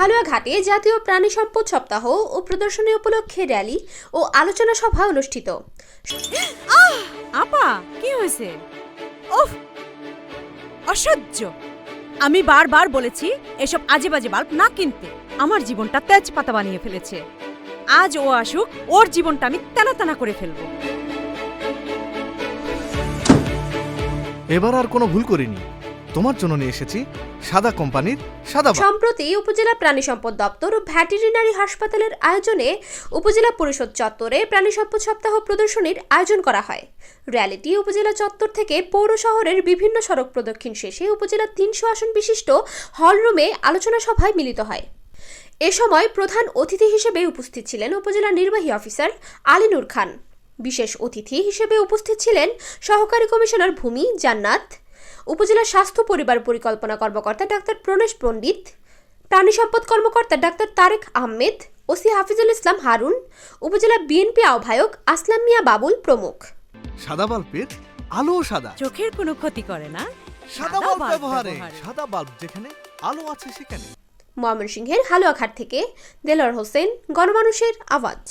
হালুয়াঘাটে জাতীয় প্রাণী সম্পদ সপ্তাহ ও প্রদর্শনী উপলক্ষে র্যালি ও আলোচনা সভা অনুষ্ঠিত। আপা কি হয়েছে? ওফ অসহ্য। আমি বারবার বলেছি এসব আজে বাজে বাল্ব না কিনতে। আমার জীবনটা তেজপাতা বানিয়ে ফেলেছে। আজ ও আসুক ওর জীবনটা আমি তেনা তেনা করে ফেলব। এবার আর কোনো ভুল করিনি। তোমার জন্য নিয়ে এসেছি সাদা কোম্পানির সাদা সম্প্রতি উপজেলা প্রাণী সম্পদ দপ্তর ও ভ্যাটেরিনারি হাসপাতালের আয়োজনে উপজেলা পরিষদ চত্বরে প্রাণী সম্পদ সপ্তাহ প্রদর্শনীর আয়োজন করা হয়। র্যালিটি উপজেলা চত্বর থেকে পৌর শহরের বিভিন্ন সড়ক প্রদক্ষিণ শেষে উপজেলার তিনশো আসন বিশিষ্ট হলরুমে আলোচনা সভায় মিলিত হয়। এ সময় প্রধান অতিথি হিসেবে উপস্থিত ছিলেন উপজেলা নির্বাহী অফিসার আলিনুর খান। বিশেষ অতিথি হিসেবে উপস্থিত ছিলেন সহকারী কমিশনার ভূমি জান্নাত উপজেলা স্বাস্থ্য পরিবার পরিকল্পনা কর্মকর্তা ডাক্তার প্রণেশ পণ্ডিত প্রাণী সম্পদ কর্মকর্তা ডাক্তার তারেক আহমেদ ওসি হাফিজুল ইসলাম হারুন উপজেলা বিএনপি আহ্বায়ক আসলাম মিয়া বাবুল প্রমুখ। সাদা বাল্বের আলো সাদা। চোখের কোনো ক্ষতি করে না। সাদা বাল্ব ব্যবহারে। সাদা বাল্ব যেখানে আলো আছে সেখানে। ময়মনসিংহের হালুয়াঘাট থেকে দেলোয়ার হোসেন গণমানুষের আওয়াজ।